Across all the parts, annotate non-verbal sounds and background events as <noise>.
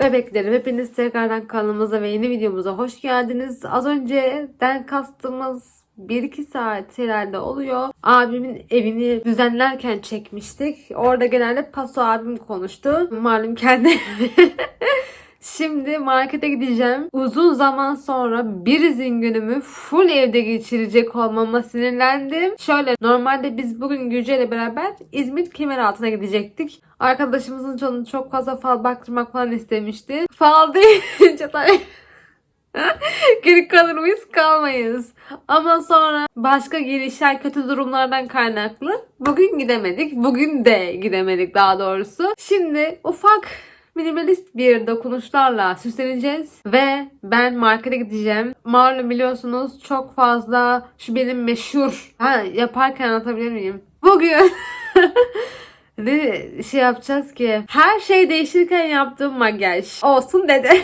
Bebeklerim hepiniz tekrardan kanalımıza ve yeni videomuza hoş geldiniz. Az önceden kastımız 1-2 saat herhalde oluyor. Abimin evini düzenlerken çekmiştik. Orada genelde Paso abim konuştu. Malum kendi <laughs> Şimdi markete gideceğim. Uzun zaman sonra bir izin günümü full evde geçirecek olmama sinirlendim. Şöyle normalde biz bugün Gülce ile beraber İzmir Kemeraltı'na gidecektik. Arkadaşımızın canı çok fazla fal baktırmak falan istemişti. Fal deyince <laughs> tabii <laughs> geri kalır mıyız kalmayız. Ama sonra başka gelişen kötü durumlardan kaynaklı bugün gidemedik. Bugün de gidemedik daha doğrusu. Şimdi ufak minimalist bir dokunuşlarla süsleneceğiz ve ben markete gideceğim. Malum biliyorsunuz çok fazla şu benim meşhur ha, yaparken anlatabilir miyim? Bugün <laughs> ne şey yapacağız ki her şey değişirken yaptığım makyaj olsun dedi. <laughs>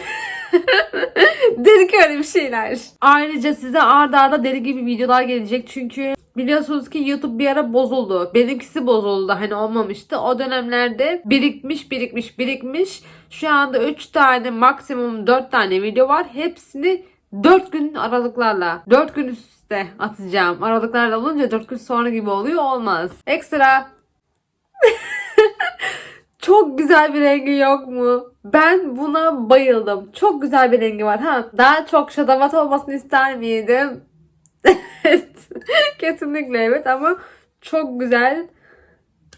Dedik öyle bir şeyler. Ayrıca size arda arda deli gibi videolar gelecek çünkü biliyorsunuz ki YouTube bir ara bozuldu. Benimkisi bozuldu hani olmamıştı. O dönemlerde birikmiş birikmiş birikmiş. Şu anda 3 tane maksimum 4 tane video var. Hepsini 4 gün aralıklarla 4 gün üst üste atacağım. Aralıklarla olunca 4 gün sonra gibi oluyor olmaz. Ekstra <laughs> çok güzel bir rengi yok mu? Ben buna bayıldım. Çok güzel bir rengi var. Ha, daha çok şadavat olmasını ister miydim? <laughs> evet. Kesinlikle evet ama çok güzel.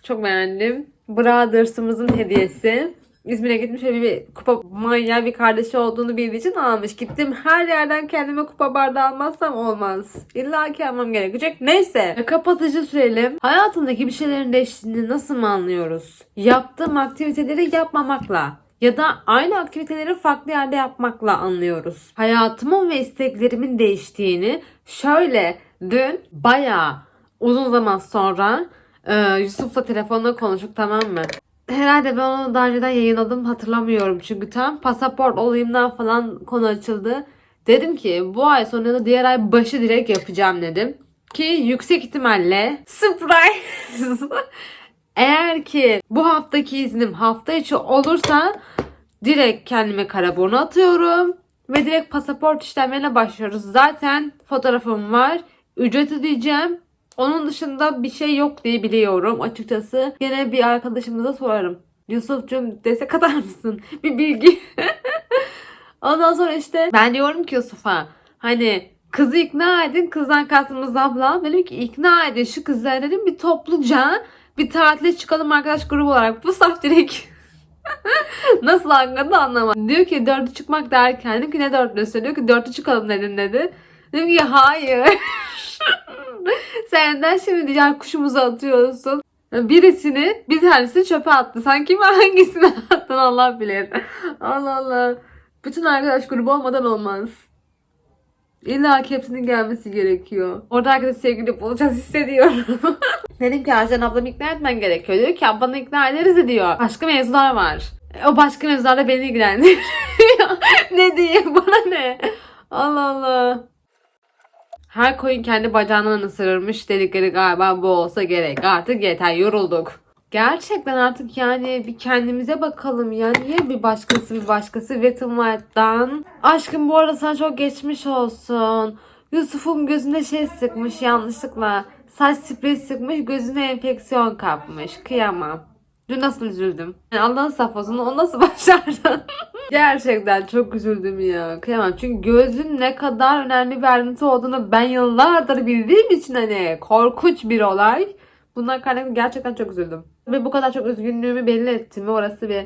Çok beğendim. Brothers'ımızın hediyesi. İzmir'e gitmiş ve bir kupa manyağı bir kardeşi olduğunu bildiği için almış. Gittim her yerden kendime kupa bardağı almazsam olmaz. İlla ki almam gerekecek. Neyse kapatıcı sürelim. Hayatındaki bir şeylerin değiştiğini nasıl mı anlıyoruz? Yaptığım aktiviteleri yapmamakla ya da aynı aktiviteleri farklı yerde yapmakla anlıyoruz. Hayatımın ve isteklerimin değiştiğini şöyle dün bayağı uzun zaman sonra e, Yusuf'la telefonla konuştuk tamam mı? Herhalde ben onu daha önceden yayınladım hatırlamıyorum. Çünkü tam pasaport olayımdan falan konu açıldı. Dedim ki bu ay sonu ya da diğer ay başı direkt yapacağım dedim. Ki yüksek ihtimalle <laughs> surprise. Eğer ki bu haftaki iznim hafta içi olursa direkt kendime kara burnu atıyorum. Ve direkt pasaport işlemlerine başlıyoruz. Zaten fotoğrafım var. Ücret ödeyeceğim. Onun dışında bir şey yok diye biliyorum açıkçası. Yine bir arkadaşımıza sorarım. Yusuf'cum destek atar mısın? <laughs> Bir bilgi. <laughs> Ondan sonra işte ben diyorum ki Yusuf'a hani kızı ikna edin. Kızdan kastımız abla. Dedim ki ikna edin şu kızlar dedim bir topluca bir tatile çıkalım arkadaş grubu olarak. Bu saf direkt <laughs> Nasıl anladı anlamadım. Diyor ki dördü çıkmak derken dedim ki ne dörtlüsü? Diyor ki dörtlü çıkalım dedin dedi. Dedim ki hayır. <laughs> Senden şimdi diğer kuşumuzu atıyorsun. Birisini bir tanesini çöpe attı. Sen kime hangisini <laughs> attın Allah bilir. Allah Allah. Bütün arkadaş grubu olmadan olmaz. İlla ki hepsinin gelmesi gerekiyor. Orada herkes sevgili bulacağız <laughs> hissediyorum. <laughs> Dedim ki Arjen ablamı ikna etmen gerekiyor. Diyor ki ablanı ikna ederiz de diyor. Başka mevzular var. O başka mevzularla beni ilgilendiriyor. <laughs> ne diyeyim bana ne? Allah Allah. Her koyun kendi bacağından ısırırmış dedikleri galiba bu olsa gerek. Artık yeter yorulduk. Gerçekten artık yani bir kendimize bakalım ya. Niye bir başkası bir başkası Wet n Wild'dan? Aşkım bu arada sana çok geçmiş olsun. Yusuf'un gözüne şey sıkmış yanlışlıkla. Saç spreyi sıkmış gözüne enfeksiyon kapmış. Kıyamam. Dün nasıl üzüldüm. Yani Allah'ın saf olsun onu nasıl <laughs> başardın? Gerçekten çok üzüldüm ya. Kıyamam. Çünkü gözün ne kadar önemli bir ayrıntı olduğunu ben yıllardır bildiğim için hani korkunç bir olay. Bundan kaynaklı gerçekten çok üzüldüm. Ve bu kadar çok üzgünlüğümü belli ettim orası bir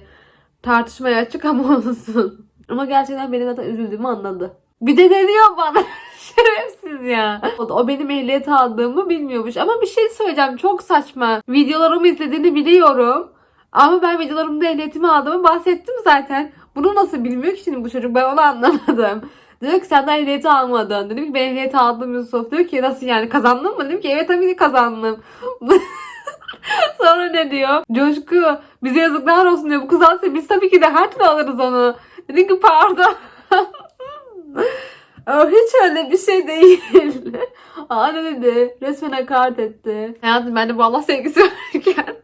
tartışmaya açık ama <laughs> olsun. Ama gerçekten benim zaten üzüldüğümü anladı. Bir de deniyor bana. <laughs> Şerefsiz ya. O, da- o benim ehliyet aldığımı bilmiyormuş. Ama bir şey söyleyeceğim. Çok saçma. Videolarımı izlediğini biliyorum. Ama ben videolarımda ehliyetimi aldığımı bahsettim zaten. Bunu nasıl bilmiyor ki şimdi bu çocuk? Ben onu <laughs> anlamadım. Diyor ki sen daha ehliyeti almadın. Dedim ki ben ehliyeti aldım Yusuf. Diyor ki nasıl yani kazandın mı? Dedim ki evet tabii ki kazandım. <laughs> Sonra ne diyor? Coşku bize yazıklar olsun diyor. Bu kız alsa biz tabii ki de her türlü alırız onu. Dedim ki pardon. <laughs> Aa, Hiç öyle bir şey değil. <laughs> Aa ne dedi? Resmen hakaret etti. Hayatım ben de bu Allah sevgisi varken.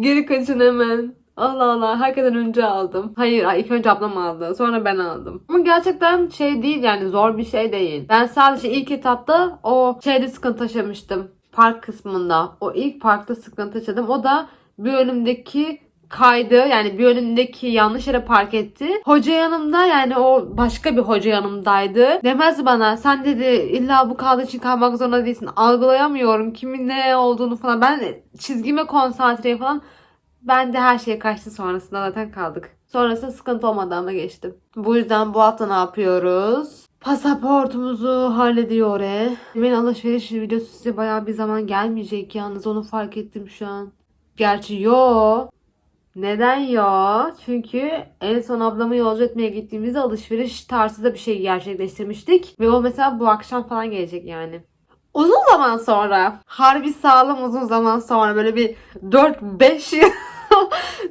Geri kaçın hemen. Allah Allah herkesten önce aldım. Hayır ay, ilk önce ablam aldı. Sonra ben aldım. Ama gerçekten şey değil yani zor bir şey değil. Ben sadece ilk etapta o şeyde sıkıntı yaşamıştım. Park kısmında. O ilk parkta sıkıntı yaşadım. O da bir önümdeki kaydı yani bir önümdeki yanlış yere park etti. Hoca yanımda yani o başka bir hoca yanımdaydı. Demez bana sen dedi illa bu kağıt için kalmak zorunda değilsin. Algılayamıyorum kimin ne olduğunu falan. Ben çizgime konsantreyim falan. Ben de her şey kaçtı sonrasında zaten kaldık. Sonrasında sıkıntı olmadı ama geçtim. Bu yüzden bu hafta ne yapıyoruz? Pasaportumuzu hallediyor. e. Benim alışveriş videosu size bayağı bir zaman gelmeyecek yalnız onu fark ettim şu an. Gerçi yo. Neden ya? Çünkü en son ablamı yolcu etmeye gittiğimizde alışveriş tarzında bir şey gerçekleştirmiştik. Ve o mesela bu akşam falan gelecek yani. Uzun zaman sonra, harbi sağlam uzun zaman sonra böyle bir 4-5 yıl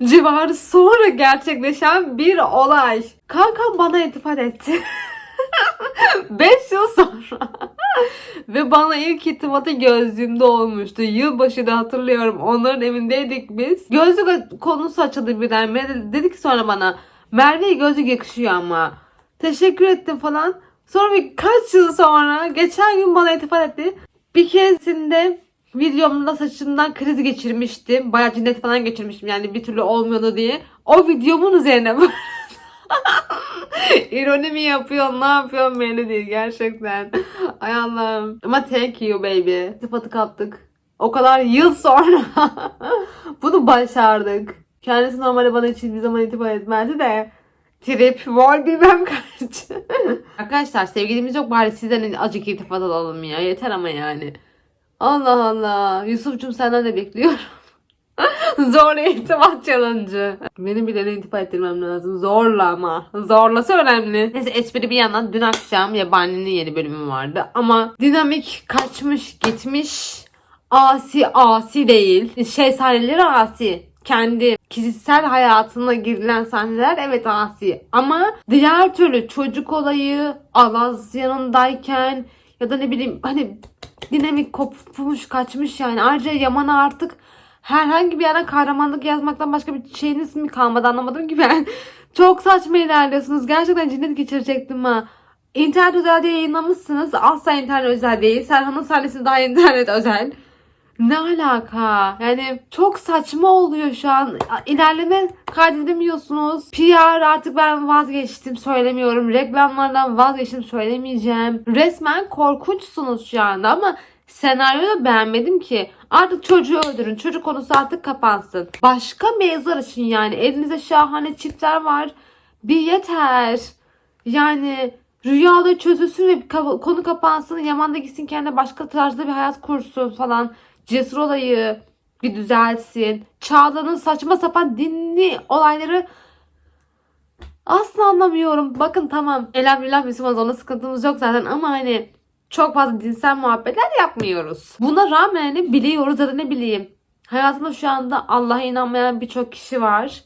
<laughs> civarı sonra gerçekleşen bir olay. Kankam bana iltifat etti. <laughs> <laughs> 5 yıl sonra. <laughs> Ve bana ilk iltifatı gözlüğümde olmuştu. Yılbaşı da hatırlıyorum. Onların evindeydik biz. Gözlük konusu açıldı birden. Dedi ki sonra bana Merve'ye gözlük yakışıyor ama. Teşekkür ettim falan. Sonra bir kaç yıl sonra geçen gün bana iltifat etti. Bir keresinde videomda saçımdan kriz geçirmiştim. Bayağı cinnet falan geçirmiştim yani bir türlü olmuyordu diye. O videomun üzerine <laughs> <laughs> İroni mi yapıyorsun? Ne yapıyorsun belli değil gerçekten. Ay Allah'ım. Ama thank you baby. Sıfatı kaptık. O kadar yıl sonra <laughs> bunu başardık. Kendisi normalde bana hiç bir zaman itibar etmezdi de trip var bilmem kaç. <laughs> Arkadaşlar sevgilimiz yok bari sizden acık iltifat alalım ya. Yeter ama yani. Allah Allah. Yusuf'cum senden de bekliyorum. Zorla iltifat challenge. Benim birilerine iltifat ettirmem lazım. Zorla ama. Zorlası önemli. Neyse espri bir yandan dün akşam Yabani'nin yeni bölümü vardı. Ama dinamik kaçmış gitmiş. Asi asi değil. Şey sahneleri asi. Kendi kişisel hayatına girilen sahneler evet asi. Ama diğer türlü çocuk olayı Alaz yanındayken ya da ne bileyim hani dinamik kopmuş kaçmış yani. Ayrıca Yaman'a artık herhangi bir yerden kahramanlık yazmaktan başka bir şeyiniz mi kalmadı anlamadım ki ben. <laughs> Çok saçma ilerliyorsunuz. Gerçekten cinnet geçirecektim ha. İnternet özel diye yayınlamışsınız. Asla internet özel değil. Serhan'ın sahnesi daha internet özel. Ne alaka? Yani çok saçma oluyor şu an. İlerleme kaydedemiyorsunuz. PR artık ben vazgeçtim söylemiyorum. Reklamlardan vazgeçtim söylemeyeceğim. Resmen korkunçsunuz şu anda ama senaryoyu beğenmedim ki. Artık çocuğu öldürün. Çocuk konusu artık kapansın. Başka mevzular için yani. Elinizde şahane çiftler var. Bir yeter. Yani rüyada çözülsün ve konu kapansın. Yaman da gitsin kendine başka tarzda bir hayat kursun falan. Cesur olayı bir düzelsin. Çağla'nın saçma sapan dinli olayları asla anlamıyorum. Bakın tamam elhamdülillah Müslümanız ona sıkıntımız yok zaten ama hani çok fazla dinsel muhabbetler yapmıyoruz. Buna rağmen hani biliyoruz ya da ne bileyim. Hayatımda şu anda Allah'a inanmayan birçok kişi var.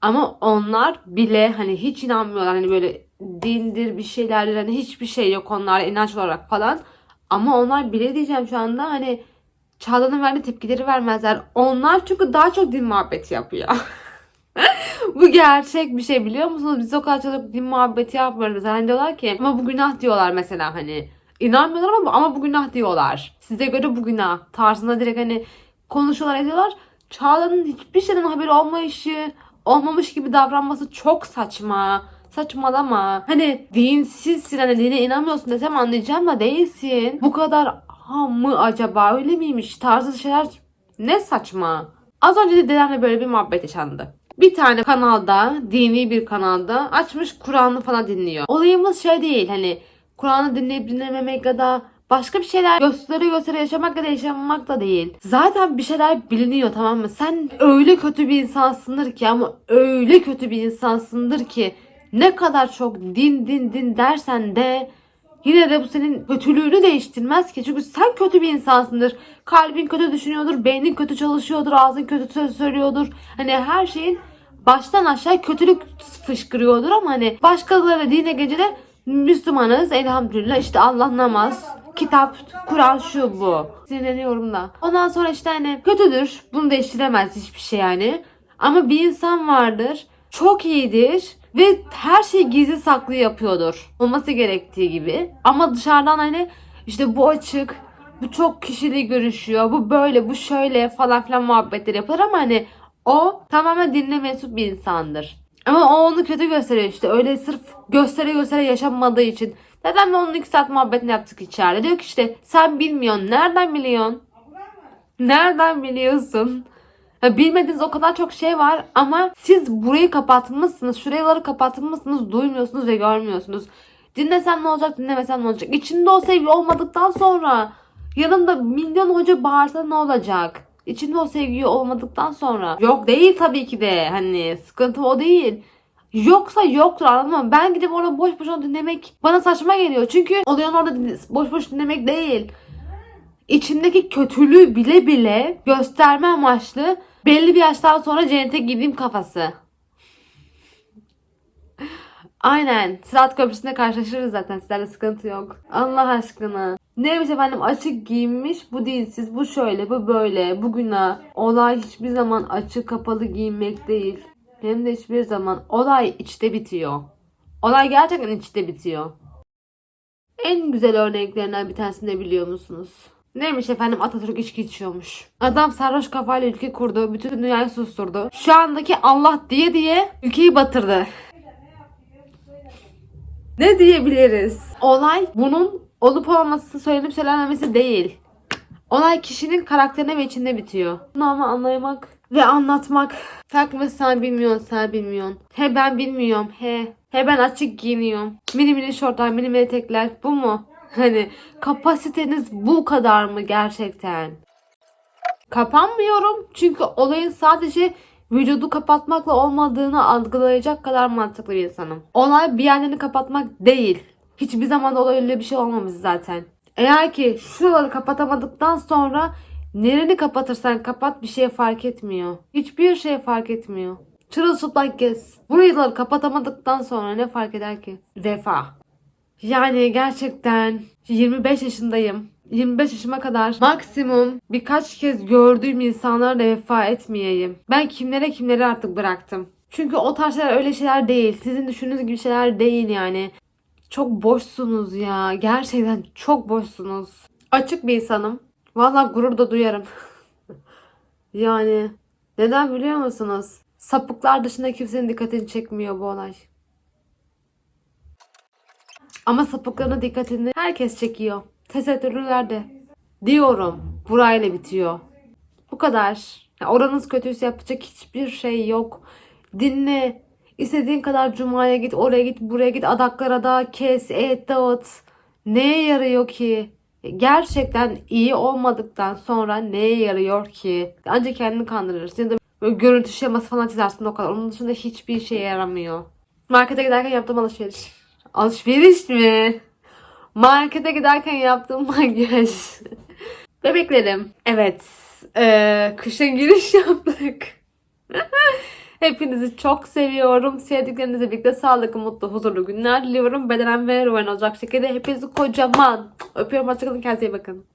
Ama onlar bile hani hiç inanmıyorlar. Hani böyle dindir bir şeylerdir. Hani hiçbir şey yok onlara inanç olarak falan. Ama onlar bile diyeceğim şu anda hani Çağla'nın verdiği tepkileri vermezler. Onlar çünkü daha çok din muhabbeti yapıyor. <laughs> bu gerçek bir şey biliyor musunuz? Biz o kadar çok din muhabbeti yapmıyoruz. Hani diyorlar ki ama bu günah diyorlar mesela hani. İnanmıyorlar ama, ama bu günah diyorlar. Size göre bu günah tarzında direkt hani konuşuyorlar ediyorlar. Çağla'nın hiçbir şeyden haberi olmayışı, olmamış gibi davranması çok saçma. Saçmalama. Hani dinsizsin hani dine inanmıyorsun desem anlayacağım da değilsin. Bu kadar ha mı acaba öyle miymiş tarzı şeyler ne saçma. Az önce de dedemle böyle bir muhabbet yaşandı. Bir tane kanalda, dini bir kanalda açmış Kur'an'ı falan dinliyor. Olayımız şey değil hani Kur'an'ı dinleyip dinlememek ya da başka bir şeyler göstere göstere yaşamak ya da yaşamamak da değil. Zaten bir şeyler biliniyor tamam mı? Sen öyle kötü bir insansındır ki ama öyle kötü bir insansındır ki ne kadar çok din din din dersen de Yine de bu senin kötülüğünü değiştirmez ki. Çünkü sen kötü bir insansındır. Kalbin kötü düşünüyordur, beynin kötü çalışıyordur, ağzın kötü söz söylüyordur. Hani her şeyin baştan aşağı kötülük fışkırıyordur ama hani başkaları dine gelince de Müslümanız elhamdülillah işte Allah namaz, kitap, Kur'an şu bu. Sinirleniyorum da. Ondan sonra işte hani kötüdür. Bunu değiştiremez hiçbir şey yani. Ama bir insan vardır. Çok iyidir ve her şeyi gizli saklı yapıyordur. Olması gerektiği gibi. Ama dışarıdan hani işte bu açık, bu çok kişiliği görüşüyor, bu böyle, bu şöyle falan filan muhabbetler yapar ama hani o tamamen dinle mensup bir insandır. Ama o onu kötü gösteriyor işte. Öyle sırf göstere göstere yaşanmadığı için. Neden ben onun iki saat muhabbetini yaptık içeride? Diyor ki işte sen bilmiyorsun. Nereden biliyorsun? Nereden biliyorsun? Ya bilmediğiniz o kadar çok şey var ama siz burayı kapatmışsınız. Şuraları kapatmışsınız. Duymuyorsunuz ve görmüyorsunuz. Dinlesem ne olacak, dinlemesem ne olacak? İçinde o sevgi olmadıktan sonra yanında milyon hoca bağırsa ne olacak? İçinde o sevgi olmadıktan sonra. Yok değil tabii ki de. Hani sıkıntı o değil. Yoksa yoktur anladın mı? Ben gidip orada boş boş onu dinlemek bana saçma geliyor. Çünkü oluyor orada boş boş dinlemek değil. İçimdeki kötülüğü bile bile gösterme amaçlı belli bir yaştan sonra cennete gideyim kafası. Aynen. Sırat Köprüsü'nde karşılaşırız zaten. Sizlerle sıkıntı yok. Allah aşkına. Neymiş efendim açık giyinmiş. Bu dinsiz. Bu şöyle. Bu böyle. Bu günah. Olay hiçbir zaman açık kapalı giyinmek değil. Hem de hiçbir zaman. Olay içte bitiyor. Olay gerçekten içte bitiyor. En güzel örneklerinden bir tanesini de biliyor musunuz? Neymiş efendim Atatürk içki içiyormuş. Adam sarhoş kafayla ülke kurdu. Bütün dünyayı susturdu. Şu andaki Allah diye diye ülkeyi batırdı. Ne diyebiliriz? Olay bunun olup olmaması söylenip söylenmemesi değil. Olay kişinin karakterine ve içinde bitiyor. Bunu ama anlamak ve anlatmak. Takma sen bilmiyorsun sen bilmiyorsun. He ben bilmiyorum he. He ben açık giyiniyorum. Mini mini şortlar mini mini etekler bu mu? <laughs> Hani kapasiteniz bu kadar mı gerçekten? Kapanmıyorum çünkü olayın sadece vücudu kapatmakla olmadığını algılayacak kadar mantıklı bir insanım. Olay bir yerlerini kapatmak değil. Hiçbir zaman da öyle bir şey olmamış zaten. Eğer ki şuraları kapatamadıktan sonra nereni kapatırsan kapat bir şey fark etmiyor. Hiçbir şey fark etmiyor. Çırılçıplak gez. Buraları kapatamadıktan sonra ne fark eder ki? Vefa. Yani gerçekten 25 yaşındayım. 25 yaşıma kadar maksimum birkaç kez gördüğüm insanlarla vefa etmeyeyim. Ben kimlere kimleri artık bıraktım. Çünkü o tarz şeyler öyle şeyler değil. Sizin düşündüğünüz gibi şeyler değil yani. Çok boşsunuz ya. Gerçekten çok boşsunuz. Açık bir insanım. Valla gurur da duyarım. <laughs> yani neden biliyor musunuz? Sapıklar dışında kimsenin dikkatini çekmiyor bu olay. Ama sapıkların dikkatini herkes çekiyor. Tesettürlüler de. Diyorum. Burayla bitiyor. Bu kadar. Oranız kötüyse yapacak hiçbir şey yok. Dinle. İstediğin kadar cumaya git, oraya git, buraya git, adaklara da kes, et, dağıt. Neye yarıyor ki? Gerçekten iyi olmadıktan sonra neye yarıyor ki? Ancak kendini kandırırsın. Ya da böyle görüntü şeması falan çizersin o kadar. Onun dışında hiçbir şeye yaramıyor. Markete giderken yaptığım alışveriş. Alışveriş mi? Markete giderken yaptığım <laughs> makyaj. Bebeklerim. Evet. Eee kışın giriş yaptık. <laughs> Hepinizi çok seviyorum. Sevdiklerinizle birlikte sağlıklı, mutlu, huzurlu günler diliyorum. Bedenen ve ruhen olacak şekilde hepinizi kocaman öpüyorum. Hoşçakalın. Kendinize iyi bakın.